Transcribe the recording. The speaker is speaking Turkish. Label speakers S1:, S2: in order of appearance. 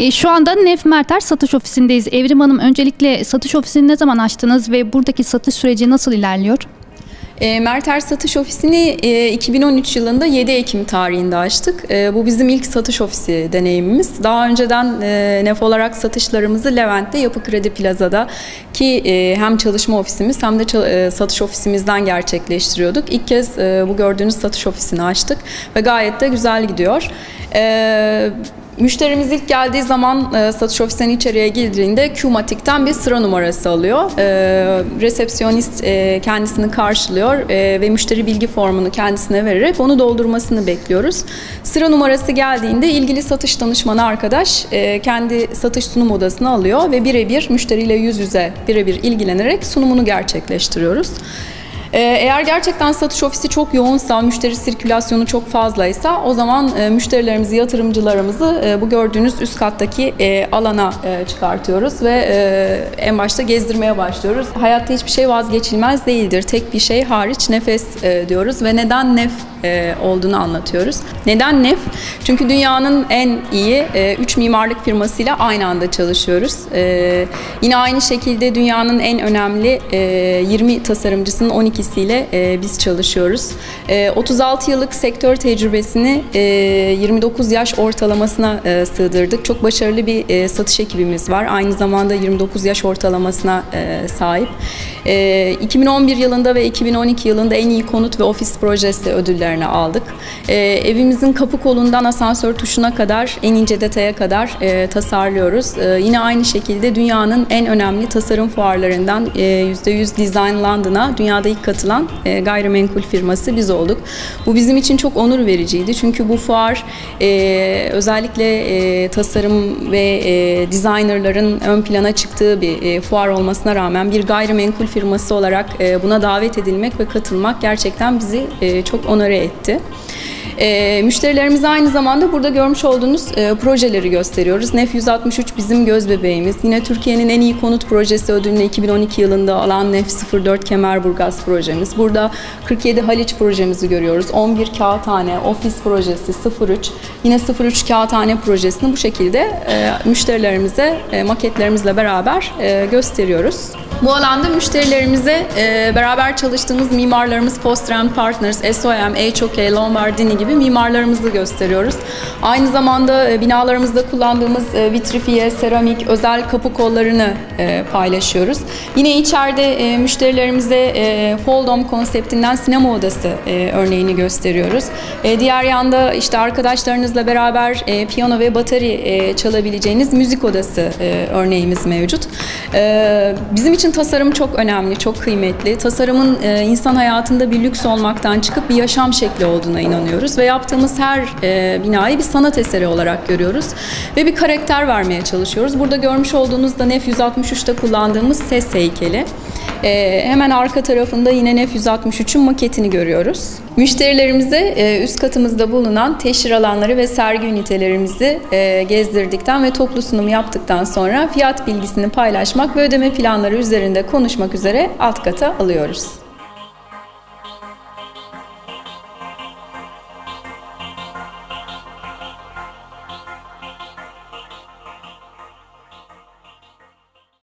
S1: E, şu anda Nef Merter satış ofisindeyiz. Evrim Hanım öncelikle satış ofisini ne zaman açtınız ve buradaki satış süreci nasıl ilerliyor?
S2: E, Merter Satış Ofisi'ni e, 2013 yılında 7 Ekim tarihinde açtık. E, bu bizim ilk satış ofisi deneyimimiz. Daha önceden e, NEF olarak satışlarımızı Levent'te Yapı Kredi Plaza'da ki e, hem çalışma ofisimiz hem de e, satış ofisimizden gerçekleştiriyorduk. İlk kez e, bu gördüğünüz satış ofisini açtık ve gayet de güzel gidiyor. E, Müşterimiz ilk geldiği zaman e, satış ofisinin içeriye girdiğinde Qmatik'ten bir sıra numarası alıyor. E, resepsiyonist e, kendisini karşılıyor e, ve müşteri bilgi formunu kendisine vererek onu doldurmasını bekliyoruz. Sıra numarası geldiğinde ilgili satış danışmanı arkadaş e, kendi satış sunum odasına alıyor ve birebir müşteriyle yüz yüze birebir ilgilenerek sunumunu gerçekleştiriyoruz. Ee, eğer gerçekten satış ofisi çok yoğunsa, müşteri sirkülasyonu çok fazlaysa o zaman e, müşterilerimizi, yatırımcılarımızı e, bu gördüğünüz üst kattaki e, alana çıkartıyoruz ve en başta gezdirmeye başlıyoruz. Hayatta hiçbir şey vazgeçilmez değildir. Tek bir şey hariç nefes diyoruz ve neden nef olduğunu anlatıyoruz. Neden nef? Çünkü dünyanın en iyi 3 mimarlık firmasıyla aynı anda çalışıyoruz. Yine aynı şekilde dünyanın en önemli 20 tasarımcısının 12 ikisiyle e, biz çalışıyoruz. E, 36 yıllık sektör tecrübesini e, 29 yaş ortalamasına e, sığdırdık. Çok başarılı bir e, satış ekibimiz var. Aynı zamanda 29 yaş ortalamasına e, sahip. E, 2011 yılında ve 2012 yılında en iyi konut ve ofis projesi ödüllerini aldık. E, evimizin kapı kolundan asansör tuşuna kadar, en ince detaya kadar e, tasarlıyoruz. E, yine aynı şekilde dünyanın en önemli tasarım fuarlarından e, %100 Design London'a dünyada ilk katılan e, gayrimenkul firması biz olduk. Bu bizim için çok onur vericiydi. Çünkü bu fuar e, özellikle e, tasarım ve e, designerların ön plana çıktığı bir e, fuar olmasına rağmen bir gayrimenkul firması olarak e, buna davet edilmek ve katılmak gerçekten bizi e, çok onore etti. E, müşterilerimize aynı zamanda burada görmüş olduğunuz e, projeleri gösteriyoruz. NEF 163 bizim göz bebeğimiz. Yine Türkiye'nin en iyi konut projesi ödülünü 2012 yılında alan NEF 04 Kemerburgaz projemiz. Burada 47 Haliç projemizi görüyoruz. 11 Kağıthane, ofis projesi 03. Yine 03 Kağıthane projesini bu şekilde e, müşterilerimize e, maketlerimizle beraber e, gösteriyoruz. Bu alanda müşterilerimize e, beraber çalıştığımız mimarlarımız Foster Partners, SOM, HOK, Lombardini gibi mimarlarımızı gösteriyoruz. Aynı zamanda e, binalarımızda kullandığımız e, vitrifiye, seramik, özel kapı kollarını e, paylaşıyoruz. Yine içeride e, müşterilerimize e, Foldom konseptinden sinema odası e, örneğini gösteriyoruz. E, diğer yanda işte arkadaşlarınızla beraber e, piyano ve bateri e, çalabileceğiniz müzik odası e, örneğimiz mevcut. E, bizim için için tasarım çok önemli, çok kıymetli. Tasarımın e, insan hayatında bir lüks olmaktan çıkıp bir yaşam şekli olduğuna inanıyoruz ve yaptığımız her e, binayı bir sanat eseri olarak görüyoruz ve bir karakter vermeye çalışıyoruz. Burada görmüş olduğunuz da NEF 163'te kullandığımız ses heykeli. E, hemen arka tarafında yine NEF 163'ün maketini görüyoruz. Müşterilerimize e, üst katımızda bulunan teşhir alanları ve sergi ünitelerimizi e, gezdirdikten ve toplu sunum yaptıktan sonra fiyat bilgisini paylaşmak ve ödeme planları üzerinde konuşmak üzere alt kata alıyoruz.